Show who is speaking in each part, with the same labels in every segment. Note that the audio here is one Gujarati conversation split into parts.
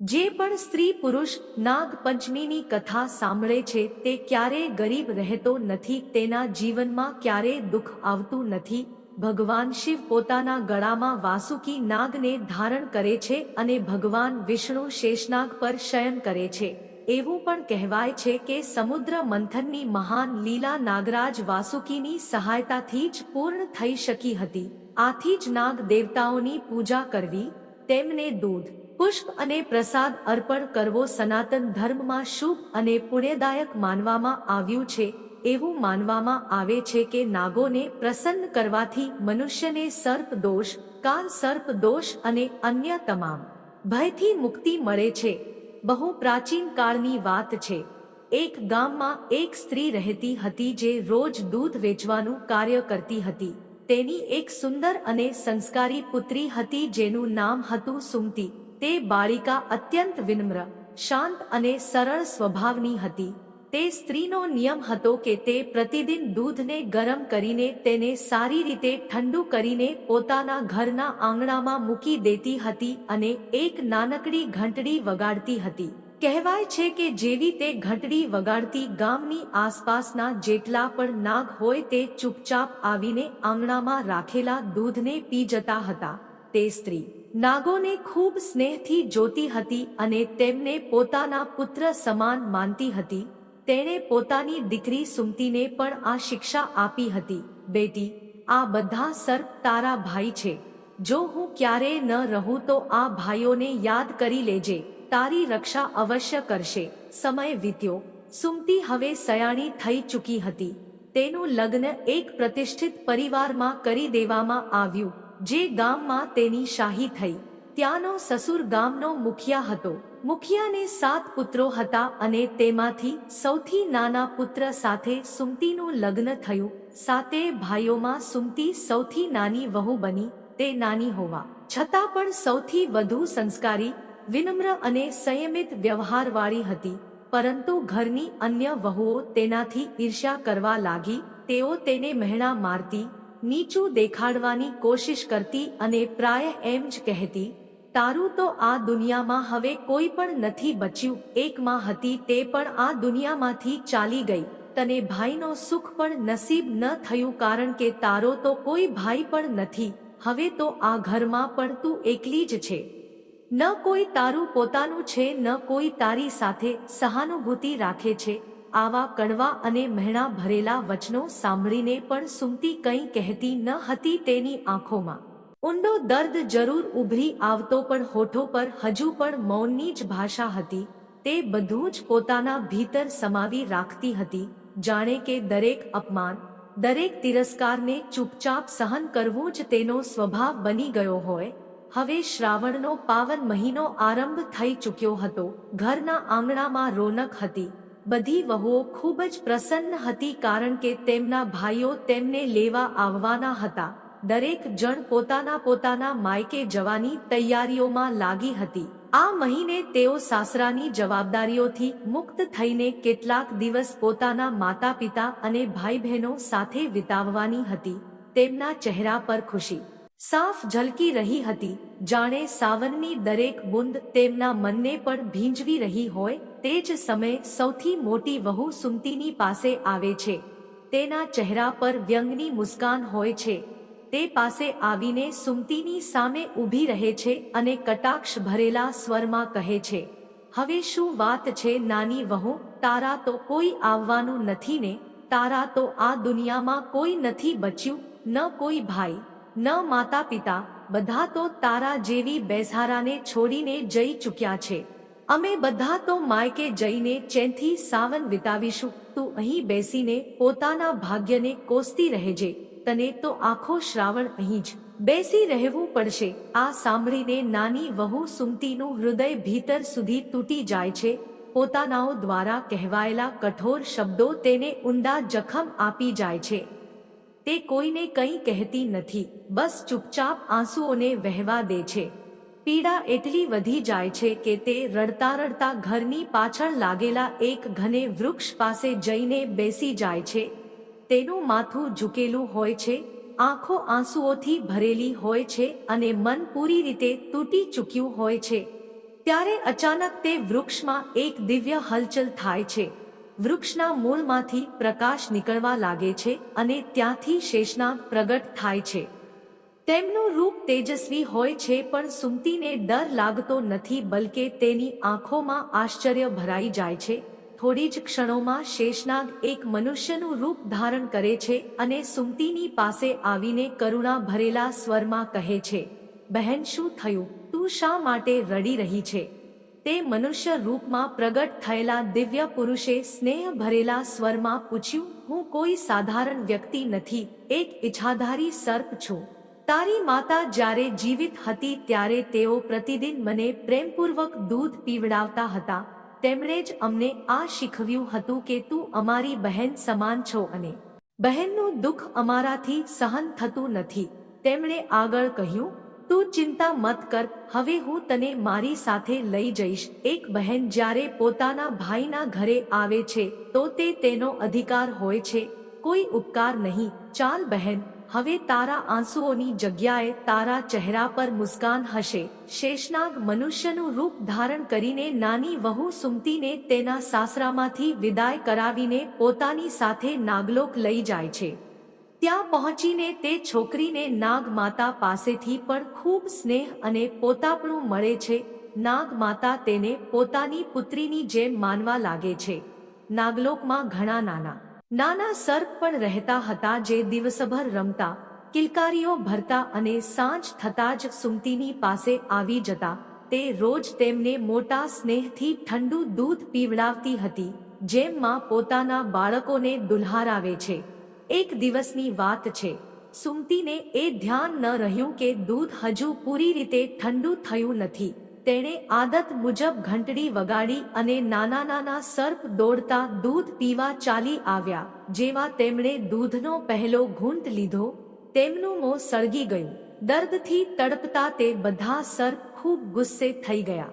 Speaker 1: જે પણ સ્ત્રી પુરુષ નાગપંચમીની કથા સાંભળે છે તે ક્યારેય ગરીબ રહેતો નથી, તેના જીવનમાં ક્યારેય દુઃખ આવતું નથી. ભગવાન શિવ પોતાના ગળામાં વાસુકી નાગને ધારણ કરે છે અને ભગવાન વિષ્ણુ શેષનાગ પર શયન કરે છે. એવું પણ કહેવાય છે કે સમુદ્ર મંથનની મહાન લીલા નાગરાજ વાસુકીની સહાયતાથી જ પૂર્ણ થઈ શકી હતી. આથી જ નાગ દેવતાઓની પૂજા કરવી, તેમને દૂધ પુષ્પ અને પ્રસાદ અર્પણ કરવો સનાતન ધર્મમાં શુભ અને પુણ્યદાયક માનવામાં આવ્યું છે, એવું માનવામાં આવે છે કે નાગોને પ્રસન્ન કરવાથી મનુષ્યને સર્પ દોષ, કાલ સર્પ દોષ અને અન્ય તમામ ભયથી મુક્તિ મળે છે. બહુ પ્રાચીન કાળની વાત છે. એક ગામમાં એક સ્ત્રી રહેતી હતી જે રોજ દૂધ વેચવાનું કાર્ય કરતી હતી. તેની એક સુંદર અને સંસ્કારી પુત્રી હતી જેનું નામ હતું સુમતી. તે બાળિકા અત્યંત વિનમ્ર, શાંત અને સરળ સ્વભાવની હતી. તે સ્ત્રીનો નિયમ હતો કે તે પ્રતિદિન દૂધને ગરમ કરીને તેને સારી રીતે ઠંડુ કરીને પોતાના ઘરના આંગણામાં મૂકી દેતી હતી અને એક નાનકડી ઘંટડી વગાડતી હતી. કહેવાય છે કે જેવી તે ઘંટડી વગાડતી ગામની આસપાસના જેટલા પણ નાગ હોય તે ચૂપચાપ આવીને આંગણામાં રાખેલા દૂધને પી જતા હતા. તે સ્ત્રી નાગોને ખૂબ સ્નેહથી જોતી હતી અને તેમને પોતાના પુત્ર સમાન માનતી હતી. તેણે પોતાની દીકરી સુમતીને પણ આ શિક્ષા આપી હતી. બેટી, આ બધા સર્પ તારા ભાઈ છે. જો હું ક્યારેય ન રહું તો આ ભાઈઓને યાદ કરી લેજે. તારી રક્ષા અવશ્ય કરશે. સમય વીત્યો. સુમતી હવે સયાણી થઈ ચૂકી હતી. તેનું લગ્ન એક પ્રતિષ્ઠિત પરિવારમાં કરી દેવામાં આવ્યું. જે ગામમાં તેની શાહી થઈ, ત્યાંનો સસુર ગામનો મુખિયા હતો. મુખિયાને સાત પુત્રો હતા અને તેમાંથી સૌથી નાના પુત્ર સાથે સુમતીનું લગ્ન થયું. સાતે ભાઈઓમાં સુમતી સૌથી નાની વહુ બની, તે નાની હોવા. છતાં પણ સૌથી વધુ સંસ્કારી, વિનમ્ર અને સંયમિત વ્યવહારવાળી હતી. પરંતુ ઘરની અન્ય વહુઓ તેનાથી ઈર્ષ્યા કરવા લાગી, તેઓ તેને મહેણા મારતી નીચું દેખાડવાની કોશિશ કરતી અને પ્રાય એમ જ કહેતી, તારું તો આ દુનિયામાં હવે કોઈ પણ નથી બચ્યું એકમાં હતી તે પણ આ દુનિયામાંથી ચાલી ગઈ, તને ભાઈનો સુખ પણ નસીબ ન થયું કારણ કે તારો તો કોઈ ભાઈ પણ નથી, હવે તો આ ઘરમાં પણ તું એકલી જ છે. ન કોઈ તારું પોતાનું છે, ન કોઈ તારી સાથે સહાનુભૂતિ રાખે છે આવા કડવા અને મહેણા ભરેલા વચનો સાંભળીને પણ સુમતી કંઈ કહેતી ન હતી તેની આંખોમાં. ઊંડો દર્દ જરૂર ઉભરી આવતો પણ હોઠો પર હજુ પણ મૌનની જ ભાષા હતી. તે બધું જ પોતાના ભીતર સમાવી રાખતી હતી. જાણે કે દરેક અપમાન, દરેક તિરસ્કારને ચૂપચાપ સહન કરવું જ તેનો સ્વભાવ બની ગયો હોય. હવે શ્રાવણનો પાવન મહિનો આરંભ થઈ ચૂક્યો હતો. ઘરના આંગણામાં રોનક હતી. બધી વહુઓ ખૂબ જ પ્રસન્ન હતી કારણ કે તેમના ભાઈઓ તેમને લેવા આવવાના હતા. દરેક જણ પોતાના પોતાના માયકે જવાની તૈયારીઓમાં લાગી હતી. આ મહિને તેઓ સાસરાની જવાબદારીઓથી મુક્ત થઈને કેટલાક દિવસ પોતાના માતા પિતા અને ભાઈ બહેનો સાથે વિતાવવાની હતી. તેમના ચહેરા પર ખુશી. સાફ ઝલકી રહી હતી. જાણે સાવનની દરેક બુંદ તેમના મનને પણ ભીંજવી રહી હોય, તે જ સમયે સૌથી મોટી વહુ સુમતીની પાસે આવે છે. તેના ચહેરા પર વ્યંગની મુસ્કાન હોય છે. તે પાસે આવીને સુમતીની સામે ઊભી રહે છે અને કટાક્ષ ભરેલા સ્વરમાં કહે છે, હવે શું વાત છે નાની વહુ? તારા તો કોઈ આવવાનું નથી ને? તારા તો આ દુનિયામાં કોઈ નથી બચ્યું, ન કોઈ ભાઈ. ન માતા પિતા બધા તો તારા જેવી બેસારાને છોડીને જઈ ચૂક્યા છે. અમે બધા તો માયકે જઈને ચેનથી સાવન વિતાવીશું. તું અહીં બેસીને પોતાના ભાગ્યને કોસતી રહેજે. તને તો આખો શ્રાવણ અહીં જ. બેસી રહેવું પડશે. આ સાંભળીને નાની વહુ સુમતીનું હૃદય ભીતર સુધી તૂટી જાય છે. પોતાનાઓ દ્વારા કહેવાયેલા કઠોર શબ્દો તેને ઊંડા જખમ આપી જાય છે. તે કોઈને કંઈ કહેતી નથી. બસ ચૂપચાપ આંસુઓને વહેવા દે છે. પીડા એટલી વધી જાય છે કે તે રડતા રડતા ઘરની પાછળ લાગેલા એક ઘને વૃક્ષ પાસે જઈને બેસી જાય છે. તેનું માથું ઝૂકેલું હોય છે, આંખો આંસુઓથી ભરેલી હોય છે અને મન પૂરી રીતે તૂટી ચૂક્યું હોય છે. ત્યારે અચાનક તે વૃક્ષમાં એક દિવ્ય હલચલ થાય છે. વૃક્ષના મૂળમાંથી પ્રકાશ નીકળવા લાગે છે અને ત્યાંથી શેષનાગ પ્રગટ થાય છે. તેમનું રૂપ તેજસ્વી હોય છે પણ સુમતીને ડર લાગતો નથી બલકે તેની આંખોમાં આશ્ચર્ય ભરાઈ જાય છે. થોડી જ ક્ષણોમાં શેષનાગ એક મનુષ્યનું રૂપ ધારણ કરે છે અને સુમતીની પાસે આવીને કરુણા ભરેલા સ્વરમાં કહે છે, બહેન, શું થયું? તું શા માટે રડી રહી છે? તે મનુષ્ય રૂપમાં પ્રગટ થયેલા દિવ્ય પુરુષે સ્નેહ ભરેલા સ્વરમાં પૂછ્યું, હું કોઈ સાધારણ વ્યક્તિ નથી, એક ઈચ્છાધારી સર્પ છું. તારી માતા જ્યારે જીવિત હતી ત્યારે તેઓ પ્રતિદિન મને પ્રેમપૂર્વક દૂધ પીવડાવતા હતા. તેમણે જ અમને આ શીખવ્યું હતું કે તું અમારી બહેન સમાન છો અને બહેનનું દુઃખ અમારાથી સહન થતું નથી. તેમણે આગળ કહ્યું તું ચિંતા મત કર, હવે હું તને મારી સાથે લઈ જઈશ. એક બહેન જ્યારે પોતાના ભાઈના ઘરે આવે છે, તો તે તેનો અધિકાર હોય છે. કોઈ ઉપકાર નહીં. ચાલ બહેન, હવે તારા આંસુઓની જગ્યાએ તારા ચહેરા પર મુસ્કાન હશે. શેષનાગ મનુષ્યનું રૂપ ધારણ કરીને નાની વહુ સુમતીને તેના સાસરામાંથી વિદાય કરાવીને પોતાની સાથે નાગલોક લઈ જાય છે. ત્યાં પહોંચીને તે છોકરીને નાગ માતા પાસેથી પણ ખૂબ સ્નેહ અને પોતાપણું મળે છે. નાગ માતા તેને પોતાની પુત્રીની જેમ માનવા લાગે છે. નાગલોકમાં ઘણા નાના નાના સર્પ પણ રહેતા હતા જે દિવસભર રમતા, કિલકારીઓ ભરતા અને સાંજ થતા જ સુમતીની પાસે આવી જતા, તે રોજ તેમને મોટા સ્નેહથી ઠંડુ દૂધ પીવડાવતી હતી, જેમમાં પોતાના બાળકોને દુલ્હારાવે છે. એક દિવસની વાત છે. સુમતીને એ ધ્યાન ન રહ્યું કે દૂધ હજુ પૂરી રીતે ઠંડુ થયું નથી. તેણે આદત મુજબ ઘંટડી વગાડી અને નાના નાના સર્પ દોડતા દૂધ પીવા ચાલી આવ્યા જેવા તેમણે દૂધનો પહેલો ઘૂંટ લીધો. તેમનું મોં સળગી ગયું. દર્દથી તડપતા તે બધા સર્પ ખૂબ ગુસ્સે થઈ ગયા.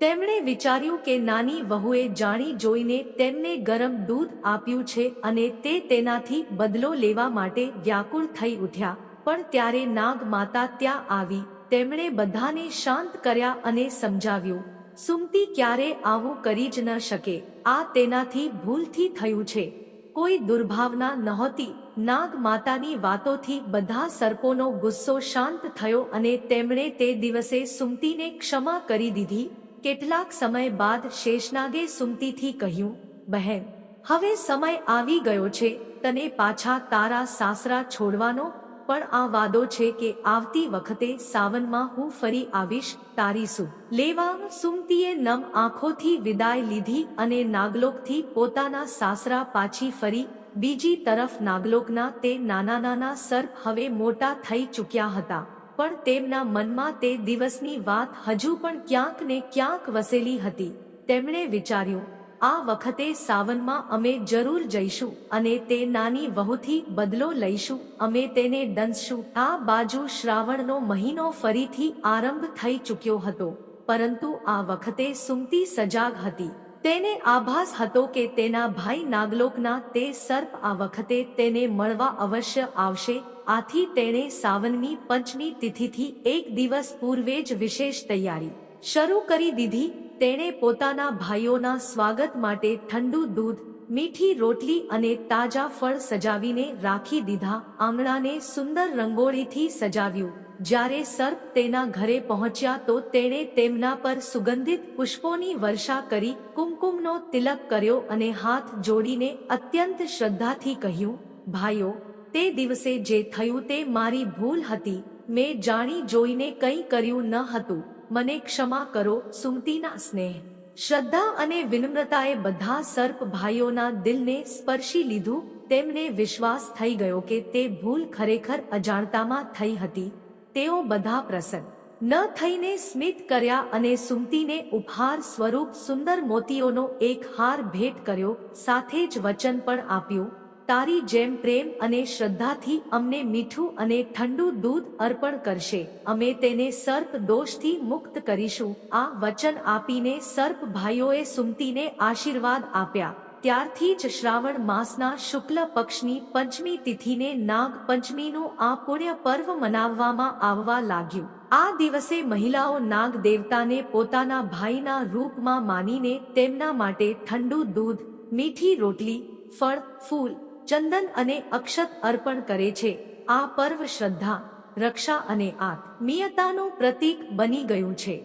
Speaker 1: તેમણે વિચાર્યું કે નાની વહુએ જાણી જોઈને તેમને ગરમ દૂધ આપ્યું છે અને તે તેનાથી બદલો લેવા માટે વ્યાકુળ થઈ ઉઠ્યા. પણ ત્યારે નાગ માતા ત્યાં આવી. તેમણે બધાને શાંત કર્યા અને સમજાવ્યું, સુમતી ક્યારે આવું કરી જ ન શકે. આ તેનાથી ભૂલથી થયું છે. કોઈ દુર્ભાવના નહોતી. નાગ માતાની વાતોથી બધા સર્પોનો ગુસ્સો શાંત થયો અને તેમણે તે દિવસે સુમતીને ક્ષમા કરી દીધી. કેટલાક સમય બાદ શેષનાગે સુમતીથી કહ્યું, બહેન, હવે સમય આવી ગયો છે, તને પાછા તારા સાસરા છોડવાનો, પણ આ વાદો છે કે આવતી વખતે સાવનમાં હું ફરી આવીશ, તારી શું લેવા સુમતીએ નમ આંખોથી વિદાય લીધી અને નાગલોકથી પોતાના સાસરા પાછી ફરી, બીજી તરફ નાગલોકના તે નાના નાના સર્પ હવે મોટા થઈ ચૂક્યા હતા. પણ તેમના મનમાં તે દિવસની વાત હજુ પણ ક્યાંક ને ક્યાંક વસેલી હતી. તેમણે વિચાર્યું, આ વખતે સાવનમાં અમે જરૂર જઈશું અને તે નાની વહુથી બદલો લઈશું, અમે તેને ડંસશું. આ બાજુ શ્રાવણનો મહિનો ફરીથી આરંભ થઈ ચૂક્યો હતો, પરંતુ આ વખતે સુમતી સજાગ હતી. તેને આભાસ હતો કે તેના ભાઈ નાગલોકના તે સર્પ આ વખતે તેને મળવા અવશ્ય આવશે. આથી તેણે સાવનની પંચમી તિથિથી એક દિવસ પૂર્વે જ વિશેષ તૈયારી શરૂ કરી દીધી. તેણે પોતાના ભાઈઓના સ્વાગત માટે ઠંડુ દૂધ મીઠી રોટલી અને તાજા ફળ સજાવીને રાખી દીધા. આંગણાને સુંદર રંગોળીથી સજાવ્યું. જ્યારે સર્પ તેના ઘરે પહોંચ્યા તો તેણે તેમના પર સુગંધિત પુષ્પોની વર્ષા કરી, કુમકુમનો તિલક કર્યો અને હાથ જોડીને અત્યંત શ્રદ્ધાથી કહ્યું, ભાઈઓ, તે દિવસે જે થયું તે મારી ભૂલ હતી. મેં જાણી જોઈને કંઈ કર્યું ન હતું. મને ક્ષમા કરો, સુમતીના સ્નેહ. શ્રદ્ધા અને વિનમ્રતાએ બધા સર્પ ભાઈઓના દિલને સ્પર્શી લીધું, તેમને વિશ્વાસ થઈ ગયો કે તે ભૂલ ખરેખર અજાણતામાં થઈ હતી. તેઓ બધા પ્રસન્ન. ન થઈને સ્મિત કર્યા અને સુમતીને ઉપહાર સ્વરૂપ સુંદર મોતીઓનો એક હાર ભેટ કર્યો, સાથે જ વચન પણ આપ્યું. તારી જેમ પ્રેમ અને શ્રદ્ધાથી અમને મીઠું અને ઠંડુ દૂધ અર્પણ કરશે. અમે તેને સર્પ દોષથી મુક્ત કરીશું. આ વચન આપીને સર્પ ભાઈઓએ સુમતીને આશીર્વાદ આપ્યા. ત્યારથી જ શ્રાવણ માસના શુક્લ પક્ષની પંચમી તિથિને નાગ પંચમીનું આ પુણ્ય પર્વ મનાવવામાં આવવા લાગ્યું. આ દિવસે મહિલાઓ નાગ દેવતાને પોતાના ભાઈના રૂપમાં માનીને તેમના માટે ઠંડુ દૂધ, મીઠી રોટલી, ફળ, ફૂલ ચંદન અને અક્ષત અર્પણ કરે છે. આ પર્વ શ્રદ્ધા, રક્ષા અને આત્મીયતાનું પ્રતીક બની ગયું છે.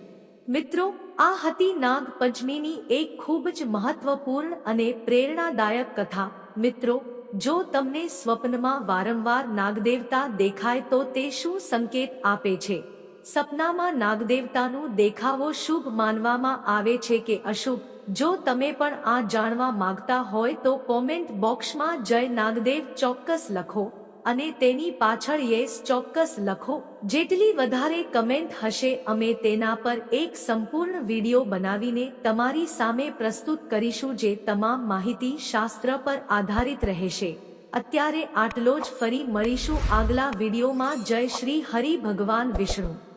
Speaker 1: મિત્રો, આ હતી નાગ પંચમીની એક ખૂબ જ મહત્વપૂર્ણ અને પ્રેરણાદાયક કથા. મિત્રો, જો તમને સ્વપ્નમાં વારંવાર નાગદેવતા દેખાય તો તે શું સંકેત આપે છે? સપનામાં નાગદેવતાનું દેખાવો શુભ માનવામાં આવે છે કે અશુભ? જો તમે પણ આ જાણવા માંગતા હોય તો કોમેન્ટ બોક્સમાં જય નાગદેવ ચોક્કસ લખો અને તેની પાછળ યેસ ચોક્કસ લખો. જેટલી વધારે કમેન્ટ હશે, અમે તેના પર એક સંપૂર્ણ વિડિયો બનાવીને તમારી સામે પ્રસ્તુત કરીશું જે તમામ માહિતી શાસ્ત્ર પર આધારિત રહેશે. અત્યારે આટલો જ, ફરી મળીશું આગલા વિડિયોમાં જય શ્રી હરિ ભગવાન વિષ્ણુ.